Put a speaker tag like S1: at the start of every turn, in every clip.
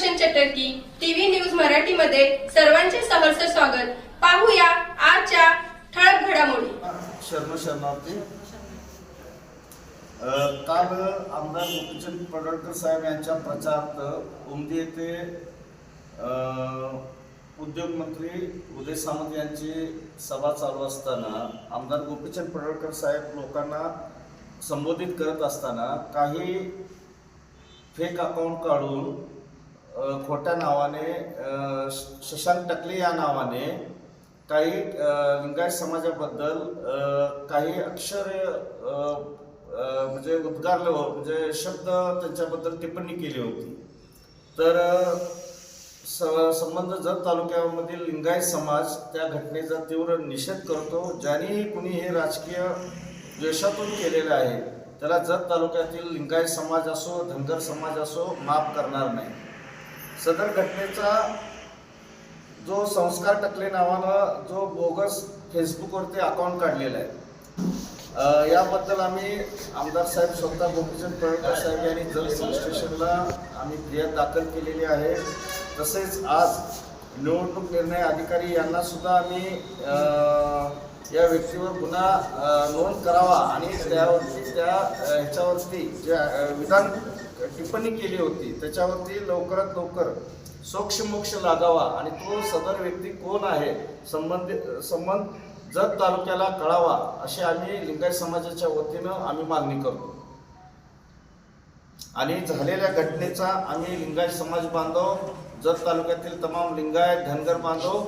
S1: चटर्की TV news मराठीमध्ये सर्वांचे सहर्ष स्वागत. पाहूया आजच्या ठळक घडामोडी.
S2: शरण शरणार्थी. काल आमदार गोपीचंद पडळकर साहेब यांच्या प्रचारार्थ उमदी येथे उद्योग मंत्री उदय सामंत यांची सभा चालू असताना आमदार गोपीचंद पडळकर साहेब लोकांना संबोधित करत असताना काही फेक अकाउंट काढून खोट्या नावाने श- शशांक टकले या नावाने काही लिंगायत समाजाबद्दल काही अक्षर म्हणजे उद्गारले म्हणजे शब्द त्यांच्याबद्दल टिप्पणी केली होती. तर स- संबंध जत तालुक्यामधील लिंगायत समाज त्या घटनेचा तीव्र निषेध करतो. ज्यानेही कुणी हे राजकीय द्वेषातून केलेलं आहे त्याला जत तालुक्यातील लिंगायत समाज असो धनगर समाज असो माफ करणार नाही. सदर घटनेचा जो संस्कार टकले नावानं जो बोगस फेसबुकवरती अकाउंट काढलेला आहे. याबद्दल आम्ही आमदार साहेब स्वतः गोपीचंद पळकर साहेब यांनी जल पोलीस स्टेशनला आम्ही फिर्याद दाखल केलेली आहे. तसेच आज निवडणूक निर्णय अधिकारी यांना सुद्धा आम्ही या व्यक्तीवर गुन्हा नोंद करावा आणि त्यावरती त्या ह्याच्यावरती ज्या विधान टिप्पणी केली होती त्याच्यावरती लवकरात लवकर सोक्षमोक्ष लागावा आणि तो सदर व्यक्ती कोण आहे संबंधित संबंध जत तालुक्याला कळावा अशी आम्ही लिंगायत समाजाच्या वतीनं आम्ही मागणी करतो. आणि झालेल्या घटनेचा आम्ही लिंगायत समाज बांधव जत तालुक्यातील तमाम लिंगायत धनगर बांधव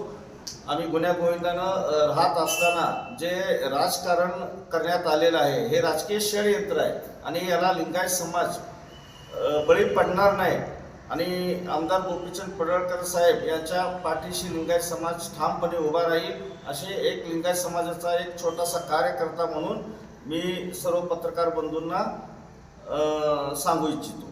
S2: आम्ही गुन्ह्या गोविंदानं राहत असताना जे राजकारण करण्यात आलेलं आहे हे राजकीय षडयंत्र आहे आणि याला लिंगायत समाज बळी पडणार नाही. आणि आमदार गोपीचंद पडळकर साहेब यांच्या पाठीशी लिंगायत समाज ठामपणे उभा राहील असे एक लिंगायत समाजाचा एक छोटासा कार्यकर्ता म्हणून मी सर्व पत्रकार बंधूंना सांगू इच्छितो.